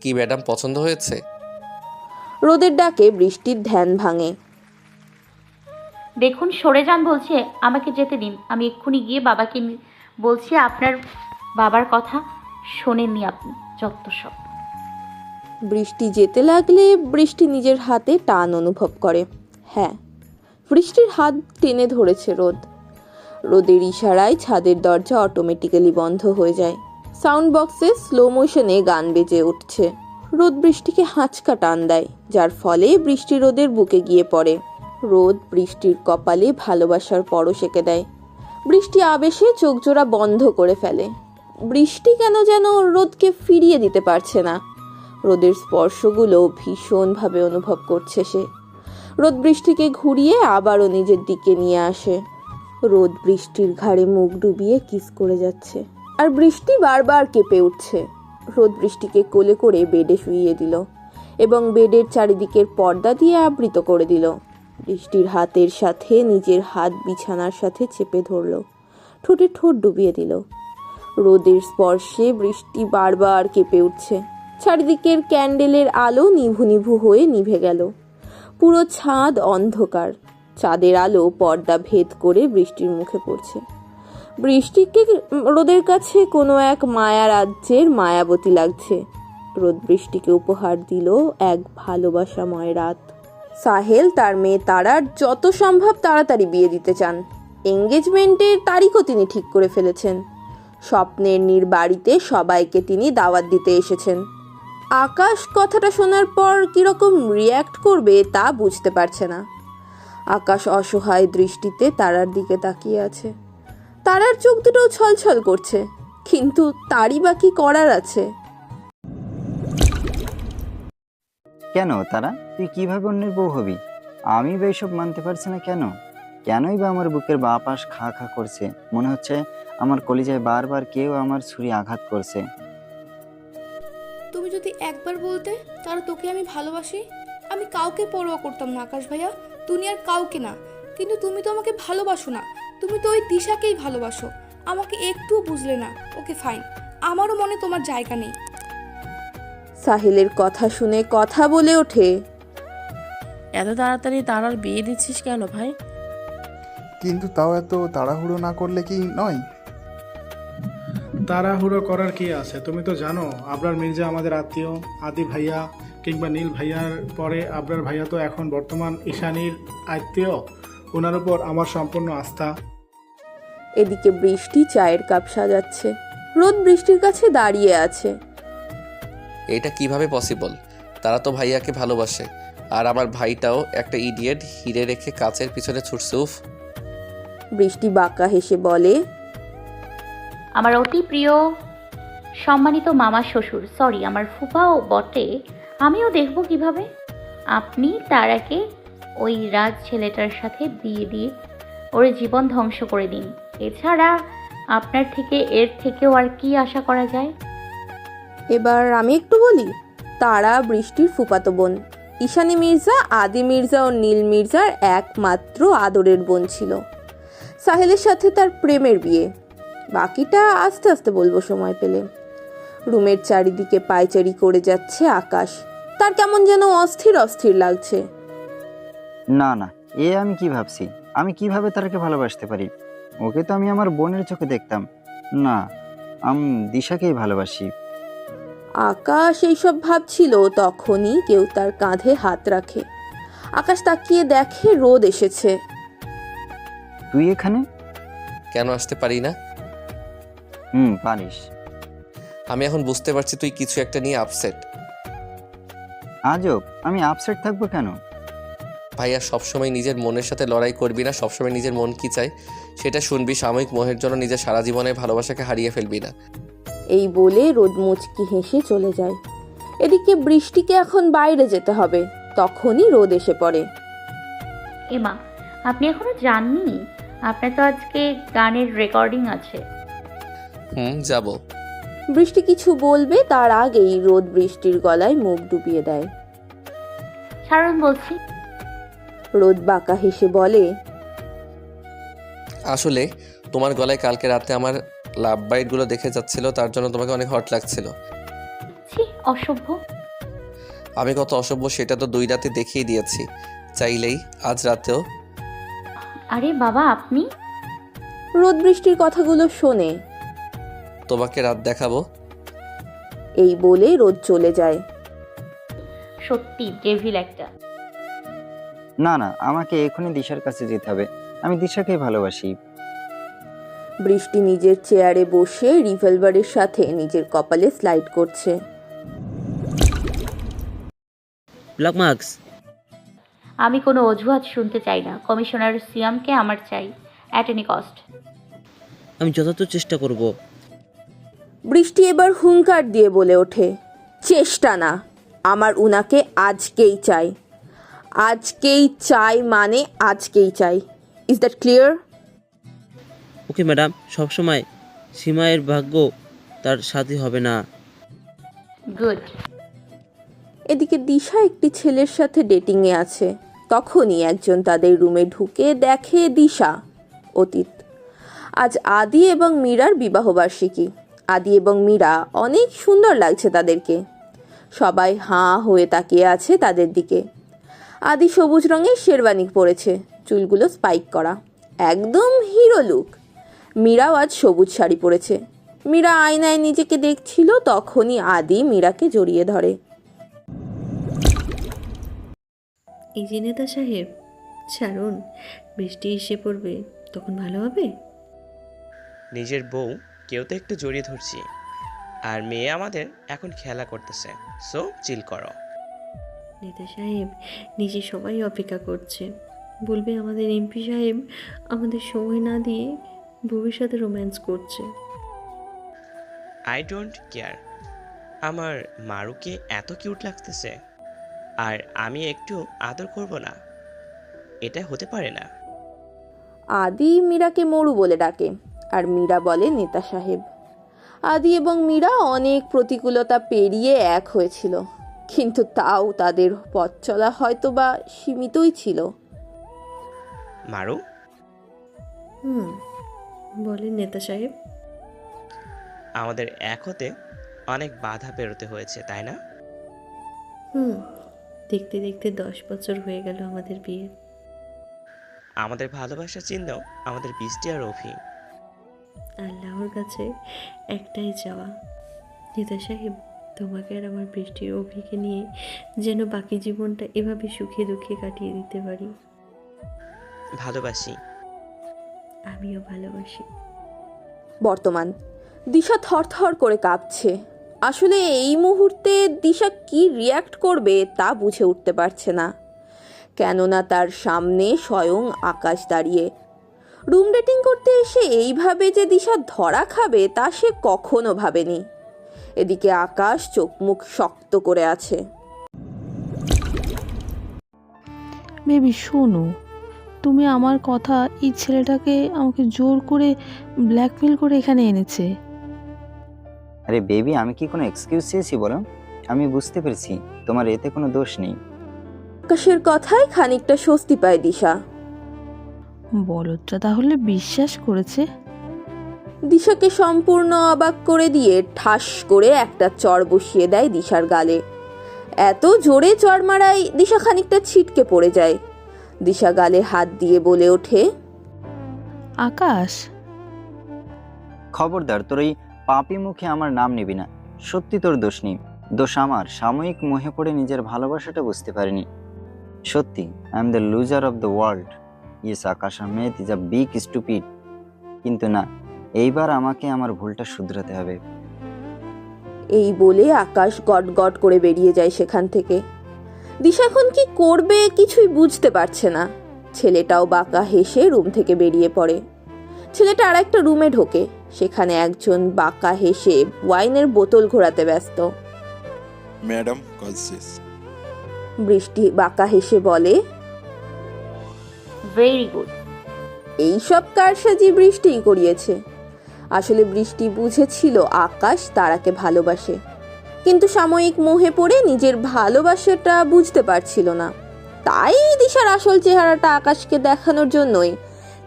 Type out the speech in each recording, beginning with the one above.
কি ম্যাডাম পছন্দ হয়েছে? রোদের ডাকে বৃষ্টির ধ্যান ভাঙে। দেখুন সরে যান বলছে আমাকে যেতে দিন। আমি এক্ষুনি গিয়ে বাবাকে নি- বলছি আপনার বাবার কথা শোনেননি আপনি যত সব। বৃষ্টি যেতে লাগলে বৃষ্টি নিজের হাতে টান অনুভব করে। হ্যাঁ বৃষ্টির হাত টেনে ধরেছে রোদ। রোদের ইশারায় ছাদের দরজা অটোমেটিক্যালি বন্ধ হয়ে যায়। সাউন্ড বক্সে স্লো মোশনে গান বেজে উঠছে। রোদ বৃষ্টিকে হাঁচকা টান দেয়, যার ফলে বৃষ্টি রোদের বুকে গিয়ে পড়ে। রোদ বৃষ্টির কপালে ভালোবাসার পরশ এঁকে দেয়। বৃষ্টি আবেশে চোখ জোড়া বন্ধ করে ফেলে। বৃষ্টি কেন যেন রোদকে ফিরিয়ে দিতে পারছে না। রোদের স্পর্শগুলো ভীষণভাবে অনুভব করছে সে। রোদ বৃষ্টিকে ঘুরিয়ে আবারও নিজের দিকে নিয়ে আসে। রোদ বৃষ্টির ঘাড়ে মুখ ডুবিয়ে কিস করে যাচ্ছে। আর বৃষ্টি বারবার কেঁপে উঠছে। রোদ বৃষ্টিকে কোলে করে বেডে শুইয়ে দিল এবং বেডের চারিদিকের পর্দা দিয়ে আবৃত করে দিল। বৃষ্টির হাতের সাথে নিজের হাত বিছানার সাথে চেপে ধরল। ঠোঁটে ঠোঁট ডুবিয়ে দিল। রোদের স্পর্শে বৃষ্টি বারবার কেঁপে উঠছে। চারিদিকের ক্যান্ডেলের আলো নিভু নিভু হয়ে নিভে গেল। পুরো ছাদ অন্ধকার। চাঁদের আলো পর্দা ভেদ করে বৃষ্টির মুখে পড়ছে। বৃষ্টিকে রোদের কাছে কোনো এক মায়া রাজ্যের মায়াবতী লাগছে। রোদ বৃষ্টিকে উপহার দিল এক ভালোবাসাময় রাত। সাহেল তার মেয়ে তারার যত সম্ভব তাড়াতাড়ি বিয়ে দিতে চান। এঙ্গেজমেন্টের তারিখও তিনি ঠিক করে ফেলেছেন। স্বপ্নের নীর বাড়িতে সবাইকে তিনি দাওয়াত দিতে এসেছেন। আকাশ কথাটা শোনার পর কীরকম রিয়্যাক্ট করবে তা বুঝতে পারছে না। আকাশ অসহায় দৃষ্টিতে তারার দিকে তাকিয়ে আছে। তারার চোখ দুটোও ছলছল করছে কিন্তু তারই বা কি করার আছে? কেন তারা? তুই কীভাবে অন্যের বউ হবি? আমি বা এসব মানতে পারছি না কেন? কেনই বা আমার বুকের বা পাশ খা খা করছে? মনে হচ্ছে আমার কলিজায় বারবার কেউ আমার ছুরি আঘাত করছে। তুমি যদি একবার বলতে তারা তোকে আমি ভালোবাসি? আমি কাউকে পরোয়া করতাম না আকাশ ভাইয়া। দুনিয়ার কাউকে না। কিন্তু তুমি তো আমাকে ভালোবাসো না। তুমি তো ওই দিশাকেই ভালোবাসো। আমাকে একটুও বুঝলে না। ওকে ফাইন আমারও মনে তোমার জায়গা নেই। সাহিলের কথা শুনে কথা বলে ওঠে। এত তাড়াতাড়ি তারার বিয়ে দিচ্ছিস কেন ভাই? কিন্তু তাও এত তাড়াহুড়ো না করলে কি নয়? তাড়াহুড়ো করার কি আছে? তুমি তো জানো আবরার মির্জা আমাদের আত্মীয় আদি ভাইয়া কিংবা নীল ভাইয়ার পরে আবরার ভাইয়া তো এখন বর্তমান ঈশানীর আত্মীয়। ওনার উপর আমার সম্পূর্ণ আস্থা। এদিকে বৃষ্টি চায়ের কাপ সাজাচ্ছে। রোদ বৃষ্টির কাছে দাঁড়িয়ে আছে। এটা কীভাবে পসিবল তারা তো ভাইয়াকে ভালোবাসে। আর আমার ভাইটাও একটা ইডিয়েট হিরে রেখে কাচের পিছনে ছুটছে উফ। বৃষ্টি বাঁকা হেসে বলে আমার অতি প্রিয় সম্মানিত মামা শ্বশুর সরি আমার ফুফাও বটে আমিও দেখব কীভাবে। আপনি তারাকে ওই রাজ ছেলেটার সাথে বিয়ে দিয়ে ওর জীবন ধ্বংস করে দিন। এছাড়া আপনার থেকে, এর থেকেও আর কি আশা করা যায়? এবার আমি একটু বলি, তারা বৃষ্টির ফুপাতো বোন। ঈশানী মির্জা, আদি মির্জা ও নীল মির্জার একমাত্র আদরের বোন ছিল। সাহেলের সাথে তার প্রেমের বিয়ে। বাকিটা আস্তে আস্তে বলব সময় পেলে। রুমের চারিদিকে পায়চারি করে যাচ্ছে আকাশ। তার কেমন যেন অস্থির অস্থির লাগছে। না না এ আমি কি ভাবছি? আমি কীভাবে তারাকে ভালোবাসতে পারি? ওকে তো আমি আমার বোনের চোখে দেখতাম। না আমি দিশাকেই ভালোবাসি। আকাশ এইসব ভাবছিল তখনই কেউ তার কাঁধে হাত রাখে। আকাশ তাকিয়ে দেখে রোদ এসেছে। তুই এখানে? কেন আসতে পারি না? হুম পারিস। আমি এখন বুঝতে পারছি তুই কিছু একটা নিয়ে আপসেট আজব আমি আপসেট থাকব কেন? ভাইয়া সবসময় নিজের মনের সাথে লড়াই করবি না সবসময় নিজের মন কি চায় সেটা শুনবি সাময়িক মোহের জন্য নিজের সারা জীবনের ভালোবাসাকে হারিয়ে ফেলবি না। এই বলে রোদ মুচকি হেসে চলে যায়। এদিকে বৃষ্টিকে এখন বাইরে যেতে হবে তখনই রোদ এসে পড়ে। এমা আপনি এখনও জাননি আপনার তো আজকে গানের রেকর্ডিং আছে। হুম যাব। বৃষ্টি কিছু বলবে তার আগেই রোদ বৃষ্টির গলায় মুখ ডুবিয়ে দেয়। ছাড়ুন বলছি রোদ বাঁকা হেসে বলে আসলে তোমার গলায় কালকে রাতে আমার লাভ বাইটগুলো দেখে যাচ্ছিল তার জন্য তোমাকে অনেক হট লাগছিল। ছি অসভ্য। আমি কত অসভ্য সেটা তো দুই রাতে দেখিয়ে দিয়েছি। চাইলেই আজ রাতেও। আরে বাবা আপনি? রোদ বৃষ্টির কথাগুলো শোনে। তোমাকে রাত দেখাবো? এই বলে রোদ চলে যায়। সত্যি ডেভিল একটা। না না আমাকে এখনই দিশার কাছে যেতে হবে। আমি দিশাকে ভালোবাসি। বৃষ্টি নিজের চেয়ারে বসে রিভলভারের সাথে নিজের কপালে স্লাইড করছে। Black marks. আমি কোনো অজুহাত শুনতে চাই না। কমিশনার সিয়ামকে আমার চাই অ্যাট এনি কস্ট আমি যথার্থ চেষ্টা করব। বৃষ্টি এবার হুঙ্কার দিয়ে বলে ওঠে চেষ্টা না আমার উনাকে আজকেই চাই। আজকেই চাই মানে আজকেই চাই। Is that clear okay madam সবসময় সীমায়ের ভাগ্য তার সাথী হবে না। গুড এদিকে দিশা একটি ছেলের সাথে ডেটিংয়ে আছে। তখনই একজন তাদের রুমে ঢুকে দেখে দিশা অতীত। আজ আদি এবং মীরার বিবাহবার্ষিকী আদি এবং মীরা অনেক সুন্দর লাগছে তাদেরকে। সবাই হাঁ হয়ে তাকিয়ে আছে তাদের দিকে। আদি সবুজ রঙের শেরওয়ানি পরেছে চুলগুলো স্পাইক করা। একদম হিরো লুক মীরাও আজ সবুজ শাড়ি পরেছে। মীরা আয়নায় নিজেকে দেখছিল তখনই আদি মীরাকে জড়িয়ে ধরে। এই যে নেতা সাহেব ছাড়ুন বৃষ্টি এসে পড়বে তখন ভালো হবে? নিজের বউ কেউ তো একটু জড়িয়ে ধরছি। আর মেয়ে আমাদের এখন খেলা করতেছে সো চিল করো। নেতা সাহেব নিজে সবাই অপেক্ষা করছে। বলবে আমাদের এমপি সাহেব আমাদের সময় না দিয়ে ভবিষ্যতে রোম্যান্স করছে। আই ডোন্ট কেয়ার আমার মারুকে এত কিউট লাগতেছে। আর আমি একটু আদর করব না। এটা হতে পারে না। আদি মীরাকে মরু বলে ডাকে আর মীরা বলে নেতা সাহেব। আদি এবং মীরা অনেক প্রতিকূলতা পেরিয়ে এক হয়েছিল। কিন্তু তাও তাদের পথ চলা হয়তো বা সীমিতই ছিল। মারু? হুম বলেন নেতা সাহেব। আমাদের এক হতে অনেক বাধা পেরোতে হয়েছে তাই না? হুম দেখতে দেখতে দশ বছর হয়ে গেল আমাদের বিয়ে। আমাদের ভালোবাসা চিহ্ন আমাদের বৃষ্টি আর অভি আল্লাহর কাছে একটাই চাওয়া। নেতা সাহেব তোমাকে আর আমার বৃষ্টির অভিকে নিয়ে যেন বাকি জীবনটা এভাবে সুখে দুঃখে কাটিয়ে দিতে পারি। ভালোবাসি। আমিও ভালোবাসি। বর্তমান দিশা থরথর করে কাঁপছে। আসলে এই মুহূর্তে দিশা কি রিয়াক্ট করবে তা বুঝে উঠতে পারছে না। কেননা তার সামনে স্বয়ং আকাশ দাঁড়িয়ে। রুম ডেটিং করতে এসে এইভাবে যে দিশা ধরা খাবে তা সে কখনো ভাবেনি। এদিকে আকাশ চোখ মুখ শক্ত করে আছে। বেবি শোনো। তুমি আমার কথা এই ছেলেটাকে আমাকে জোর করে ব্ল্যাকমেল করে এখানে এনেছে। আরে বেবি আমি কি কোনো এক্সকিউজ চেয়েছি বলো? আমি বুঝতে পেরেছি তোমার এতে কোনো দোষ নেই। আকাশের কথায় খানিকটা স্বস্তি পায় দিশা। বলদটা তাহলে বিশ্বাস করেছে? দিশাকে সম্পূর্ণ অবাক করে দিয়ে ঠাস করে একটা চর বসিয়ে দেয় দিশার গালে। এত জোরে চর মারায় দিশা খানিকটা ছিটকে পড়ে যায়। দিশা গালে হাত দিয়ে বলে ওঠে আকাশ। খবরদার তোর এই পাপি মুখে আমার নাম নিবি না। সত্যি তোর দোষ নেই। দোষ আমার। সাময়িক মোহে পড়ে নিজের ভালোবাসাটা বুঝতে পারিনি। সত্যি I am the loser of the world yes Akash Ahmed is a big stupid কিন্তু না এইবার আমাকে আমার ভুলটা শুধরাতে হবে। এই বলে আকাশ গট গট করে বেরিয়ে যায় সেখান থেকে। দিশা এখন কি করবে কিছুই বুঝতে পারছে না। ছেলেটাও বাঁকা হেসে রুম থেকে বেরিয়ে পড়ে। ছেলেটা আর একটা রুমে ঢোকে। সেখানে একজন বাঁকা হেসে ওয়াইনের বোতল ঘোরাতে ব্যস্ত। ম্যাডাম কাজ শেষ। বৃষ্টি বাঁকা হেসে বলে ভেরি গুড এইসব কারসাজি বৃষ্টিই করিয়েছে। আসলে বৃষ্টি বুঝেছিল আকাশ তারাকে ভালোবাসে। কিন্তু সাময়িক মোহে পড়ে নিজের ভালোবাসাটা বুঝতে পারছিল না। তাই দিশার আসল চেহারাটা আকাশকে দেখানোর জন্যই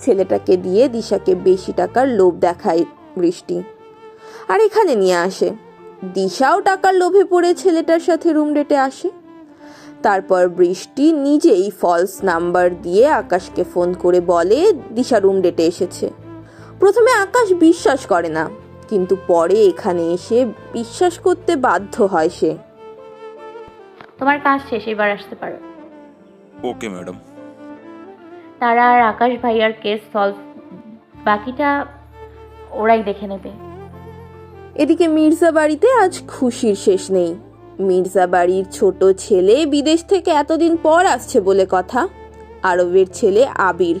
ছেলেটাকে দিয়ে দিশাকে বেশি টাকার লোভ দেখায় বৃষ্টি। আর এখানে নিয়ে আসে। দিশাও টাকার লোভে পড়ে ছেলেটার সাথে রুম ডেটে আসে। তারপর বৃষ্টি নিজেই ফলস নাম্বার দিয়ে আকাশকে ফোন করে বলে, দিশা রুম ডেটে এসেছে। প্রথমে আকাশ বিশ্বাস করে না কিন্তু পরে এখানে এসে বিশ্বাস করতে বাধ্য হয় সে। তোমার কাজ শেষ এবার আসতে পারো। Okay madam. তারা আর আকাশ ভাইয়ার কেস সলভ বাকিটা ওরাই দেখে নেবে। এদিকে মির্জা বাড়িতে আজ খুশির শেষ নেই। মির্জা বাড়ির ছোট ছেলে বিদেশ থেকে এতদিন পর আসছে বলে কথা। আরবের ছেলে আবির।